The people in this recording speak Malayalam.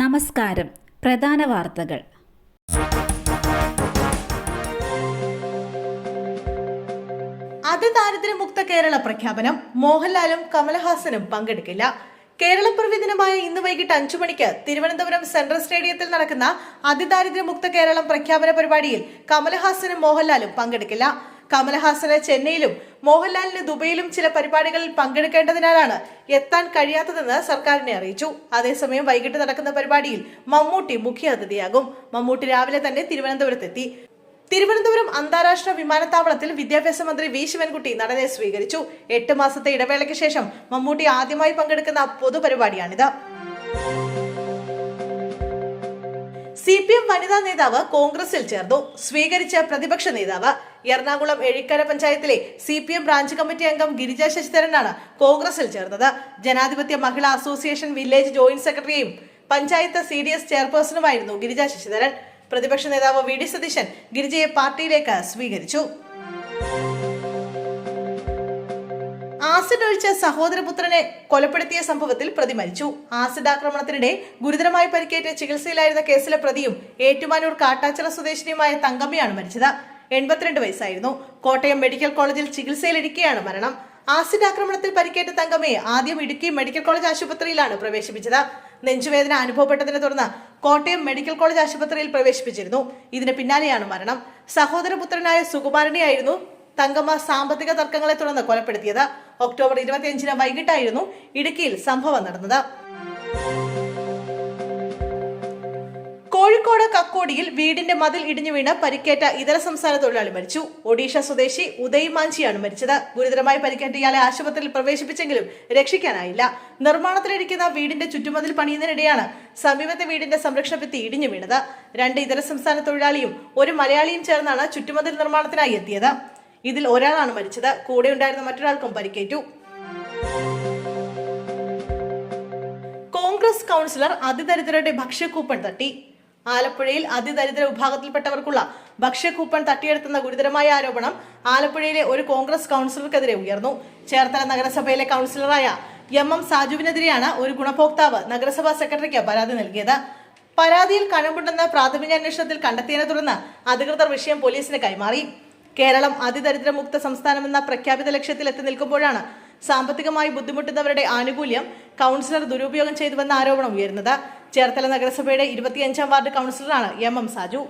നമസ്കാരം. പ്രധാന വാർത്തകൾ. അതിദാരിദ്ര്യമുക്ത കേരള പ്രഖ്യാപനം മോഹൻലാലും കമലഹാസനും പങ്കെടുക്കില്ല. കേരളപ്പിറവി ദിനമായ ഇന്ന് വൈകിട്ട് അഞ്ചു മണിക്ക് തിരുവനന്തപുരം സെൻട്രൽ സ്റ്റേഡിയത്തിൽ നടക്കുന്ന അതിദാരിദ്ര്യമുക്ത കേരളം പ്രഖ്യാപന പരിപാടിയിൽ കമലഹാസനും മോഹൻലാലും പങ്കെടുക്കില്ല. കമലഹാസന് ചെന്നൈയിലും മോഹൻലാലിന് ദുബൈയിലും ചില പരിപാടികളിൽ പങ്കെടുക്കേണ്ടതിനാലാണ് എത്താൻ കഴിയാത്തതെന്ന് സർക്കാരിനെ അറിയിച്ചു. അതേസമയം വൈകിട്ട് നടക്കുന്ന പരിപാടിയിൽ മമ്മൂട്ടി മുഖ്യ അതിഥിയാകും മമ്മൂട്ടി രാവിലെ തന്നെ തിരുവനന്തപുരത്തെത്തി. തിരുവനന്തപുരം അന്താരാഷ്ട്ര വിമാനത്താവളത്തിൽ വിദ്യാഭ്യാസ മന്ത്രി വി. ശിവൻകുട്ടി നടനെ സ്വീകരിച്ചു. എട്ട് മാസത്തെ ഇടവേളയ്ക്ക് ശേഷം മമ്മൂട്ടി ആദ്യമായി പങ്കെടുക്കുന്ന പൊതുപരിപാടിയാണിത്. സി പി എം വനിതാ നേതാവ് കോൺഗ്രസിൽ ചേർന്നു. സ്വീകരിച്ച പ്രതിപക്ഷ നേതാവ് എറണാകുളം എഴിക്കര പഞ്ചായത്തിലെ C P M branch committee അംഗം ഗിരിജ ശശിധരനാണ് കോൺഗ്രസിൽ ചേർന്നത്. ജനാധിപത്യ മഹിളാ അസോസിയേഷൻ വില്ലേജ് ജോയിന്റ് സെക്രട്ടറിയും പഞ്ചായത്ത് സി ഡി എസ് ചെയർപേഴ്സണുമായിരുന്നു ഗിരിജ ശശിധരൻ. പ്രതിപക്ഷ നേതാവ് വി ഡി സതീശൻ ഗിരിജയെ പാർട്ടിയിലേക്ക് സ്വീകരിച്ചു. ആസിഡ് ഒഴിച്ച സഹോദരപുത്രനെ കൊലപ്പെടുത്തിയ സംഭവത്തിൽ പ്രതി മരിച്ചു. ആസിഡ് ആക്രമണത്തിനിടെ ഗുരുതരമായി പരിക്കേറ്റ് ചികിത്സയിലായിരുന്ന കേസിലെ പ്രതിയും ഏറ്റുമാനൂർ കാട്ടാച്ചിറ സ്വദേശിനിയുമായ തങ്കമ്മയാണ് മരിച്ചത്. എൺപത്തിരണ്ട് വയസ്സായിരുന്നു. കോട്ടയം മെഡിക്കൽ കോളേജിൽ ചികിത്സയിലിരിക്കെയാണ് മരണം. ആസിഡ് ആക്രമണത്തിൽ പരിക്കേറ്റ തങ്കമ്മയെ ആദ്യം ഇടുക്കി മെഡിക്കൽ കോളേജ് ആശുപത്രിയിലാണ് പ്രവേശിപ്പിച്ചത്. നെഞ്ചുവേദന അനുഭവപ്പെട്ടതിനെ തുടർന്ന് കോട്ടയം മെഡിക്കൽ കോളേജ് ആശുപത്രിയിൽ പ്രവേശിപ്പിച്ചിരുന്നു. ഇതിന് പിന്നാലെയാണ് മരണം. സഹോദരപുത്രനായ സുകുമാരനെയായിരുന്നു തങ്കമ്മ സാമ്പത്തിക തർക്കങ്ങളെ തുടർന്ന് കൊലപ്പെടുത്തിയത്. ഒക്ടോബർ ഇരുപത്തിയഞ്ചിന് വൈകിട്ടായിരുന്നു ഇടുക്കിയിൽ സംഭവം നടന്നത്. കോഴിക്കോട് കക്കോടിയിൽ വീടിന്റെ മതിൽ ഇടിഞ്ഞു വീണ് പരിക്കേറ്റ ഇതര സംസ്ഥാന തൊഴിലാളി മരിച്ചു. ഒഡീഷ സ്വദേശി ഉദയ് മാഞ്ചിയാണ് മരിച്ചത്. ഗുരുതരമായി പരിക്കേറ്റ ഇയാളെ ആശുപത്രിയിൽ പ്രവേശിപ്പിച്ചെങ്കിലും രക്ഷിക്കാനായില്ല. നിർമ്മാണത്തിലിരിക്കുന്ന വീടിന്റെ ചുറ്റുമതിൽ പണിയുന്നതിനിടെയാണ് സമീപത്തെ വീടിന്റെ സംരക്ഷണ ഭിത്തി ഇടിഞ്ഞു വീണത്. രണ്ട് ഇതര സംസ്ഥാന തൊഴിലാളിയും ഒരു മലയാളിയും ചേർന്നാണ് ചുറ്റുമതിൽ നിർമ്മാണത്തിനായി എത്തിയത്. ഇതിൽ ഒരാളാണ് മരിച്ചത്. കൂടെ ഉണ്ടായിരുന്ന മറ്റൊരാൾക്കും പരിക്കേറ്റു. കോൺഗ്രസ് കൗൺസിലർ അതിദരിദ്രരുടെ ഭക്ഷ്യക്കൂപ്പൺ തട്ടി. ആലപ്പുഴയിൽ അതിദരിദ്ര വിഭാഗത്തിൽപ്പെട്ടവർക്കുള്ള ഭക്ഷ്യക്കൂപ്പൺ തട്ടിയെടുത്തുന്ന ഗുരുതരമായ ആരോപണം ആലപ്പുഴയിലെ ഒരു കോൺഗ്രസ് കൗൺസിലർക്കെതിരെ ഉയർന്നു. ചേർത്തല നഗരസഭയിലെ കൗൺസിലറായ എം എം സാജുവിനെതിരെയാണ് ഒരു ഗുണഭോക്താവ് നഗരസഭാ സെക്രട്ടറിക്ക് പരാതി നൽകിയത്. പരാതിയിൽ കനമുണ്ടെന്ന് പ്രാഥമിക അന്വേഷണത്തിൽ കണ്ടെത്തിയതിനെ തുടർന്ന് അധികൃതർ വിഷയം പോലീസിന് കൈമാറി. കേരളം അതിദരിദ്രമുക്ത സംസ്ഥാനമെന്ന പ്രഖ്യാപിത ലക്ഷ്യത്തിൽ എത്തി നിൽക്കുമ്പോഴാണ് സാമ്പത്തികമായി ബുദ്ധിമുട്ടുന്നവരുടെ ആനുകൂല്യം കൗൺസിലർ ദുരുപയോഗം ചെയ്തുവെന്ന ആരോപണം ഉയരുന്നത്. ചേർത്തല നഗരസഭയുടെ ഇരുപത്തിയഞ്ചാം വാർഡ് കൗൺസിലറാണ് എം എം സാജു.